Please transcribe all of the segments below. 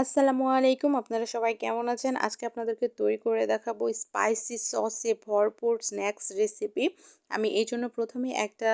আসসালামু আলাইকুম, আপনারা সবাই কেমন আছেন? আজকে আপনাদেরকে তৈরি করে দেখাবো স্পাইসি সসে ভরপুর স্ন্যাক্স রেসিপি আমি এই জন্য প্রথমে একটা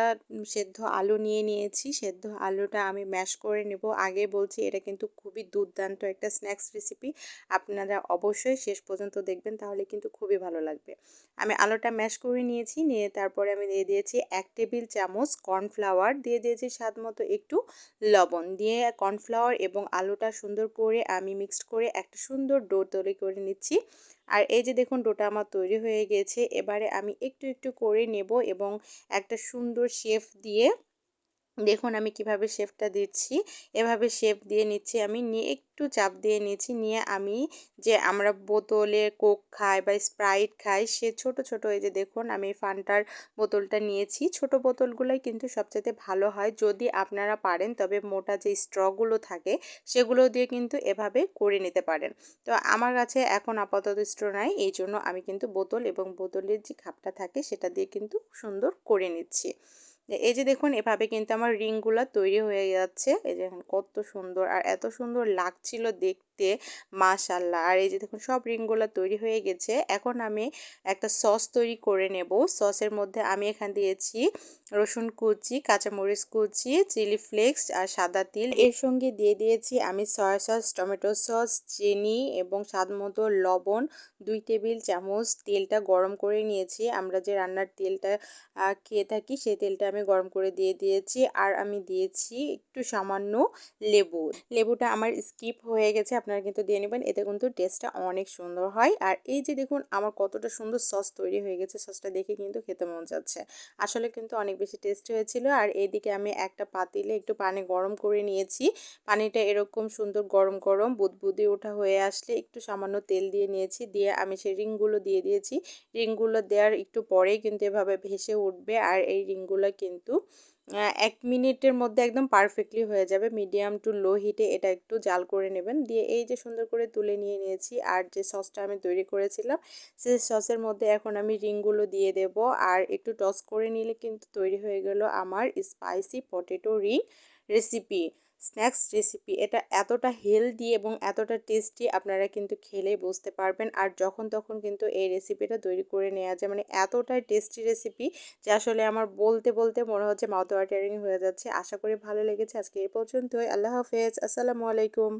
সেদ্ধ আলু নিয়ে নিয়েছি। সেদ্ধ আলুটা আমি ম্যাশ করে নেব। আগে বলছি, এটা কিন্তু খুবই দুর্দান্ত একটা স্ন্যাক্স রেসিপি আপনারা অবশ্যই শেষ পর্যন্ত দেখবেন, তাহলে কিন্তু খুবই ভালো লাগবে। আমি আলুটা ম্যাশ করে নিয়েছি, নিয়ে তারপরে আমি দিয়ে দিয়েছি এক টেবিল চামচ কর্নফ্লাওয়ার দিয়ে দিয়েছি স্বাদ মতো একটু লবণ। দিয়ে কর্নফ্লাওয়ার এবং আলুটা সুন্দর করে আমি মিক্সড করে একটা সুন্দর ডো তৈরি করে নিচ্ছি। আর এই যে দেখুন ডোটা আমার তৈরি হয়ে গেছে, এবারে আমি একটু একটু করে নেব এবং একটা সুন্দর শেফ দিয়ে দেখুন আমি কীভাবে শেপটা দিচ্ছি। এভাবে শেপ দিয়ে নিচ্ছি আমি, নিয়ে একটু চাপ দিয়ে নিয়েছি নিয়ে আমি যে আমরা বোতলে কোক খাই বা স্প্রাইট খাই, সে ছোট ছোট এই যে দেখুন আমি ফান্টার বোতলটা নিয়েছি। ছোট বোতলগুলোই কিন্তু সবচেয়ে ভালো হয় যদি আপনারা পারেন, তবে মোটা যে স্ট্রগুলো থাকে সেগুলো দিয়ে কিন্তু এভাবে করে নিতে পারেন। তো আমার কাছে এখন আপাতত স্ট্র নাই, এই জন্য আমি কিন্তু বোতল এবং বোতলের যে খাপটা থাকে সেটা দিয়ে কিন্তু সুন্দর করে নিচ্ছি। এই যে দেখুন, এভাবে কিন্তু আমার রিংগুলো তৈরি হয়ে যাচ্ছে। এই যে কত সুন্দর আর এত সুন্দর লাগছিল দেখতে। মাশাল্লাহ। আর এই যে দেখুন, সব রিংগুলো তৈরি হয়ে গেছে। এখন আমি একটা সস তৈরি করে নেব। সসের মধ্যে আমি এখান দিয়েছি রসুন কুচি, কাঁচামরিচ কুচি, চিলি ফ্লেক্স আর সাদা তিল। এর সঙ্গে দিয়ে দিয়েছি আমি সয়া সস, টমেটো সস, চিনি এবং স্বাদ মতো লবণ, দুই টেবিল চামচ। তেলটা গরম করে নিয়েছি। আমরা যে রান্নার তেলটা খেয়ে থাকি, সেই তেলটা আমি গরম করে দিয়ে দিয়েছি। আর আমি দিয়েছি একটু সামান্য লেবু। লেবুটা আমার স্কিপ হয়ে গেছে। আপনারা কিন্তু দিয়ে নেবেন। এতে কিন্তু টেস্টটা অনেক সুন্দর হয়। আর এই যে দেখুন, আমার কতটা সুন্দর সস তৈরি হয়ে গেছে সসটা দেখে কিন্তু খেতে মন যাচ্ছে। আসলে কিন্তু অনেক বেশি টেস্ট হয়েছিল। আর এইদিকে আমি একটা পাতিলে একটু পানি গরম করে নিয়েছি। পানিটা এরকম সুন্দর গরম গরম বুদবুদি ওঠা হয়ে আসলে একটু সামান্য তেল দিয়ে নিয়েছি। দিয়ে আমি সেই রিংগুলো দিয়ে দিয়েছি। রিংগুলো দেওয়ার একটু পরেই কিন্তু এভাবে ভেসে উঠবে। আর এই রিংগুলো কিন্তু এক মিনিটের মধ্যে একদম পারফেক্টলি হয়ে যাবে। মিডিয়াম টু লো হিটে এটা একটু জাল করে নেবেন। দিয়ে এই যে সুন্দর করে তুলে নিয়ে নিয়েছি আর যে সসটা আমি তৈরি করেছিলাম সে সসের মধ্যে এখন আমি রিংগুলো দিয়ে দেব। আর একটু টস করে নিলে কিন্তু তৈরি হয়ে গেল আমার spicy potato ring recipe snacks recipe এটা এতটা হেলদি এবং এতটা টেস্টি আপনারা কিন্তু খেলে বুঝতে পারবেন। আর যখন তখন কিন্তু এই রেসিপিটা তৈরি করে নেওয়া যায়। মানে এতটাই টেস্টি রেসিপি যে আসলে আমার বলতে বলতে মনে হচ্ছে মাউথ ওয়াটারিং হয়ে যাচ্ছে। আশা করি ভালো লেগেছে। আজকে এই পর্যন্তই। আল্লাহ হাফেজ। আসসালামু আলাইকুম।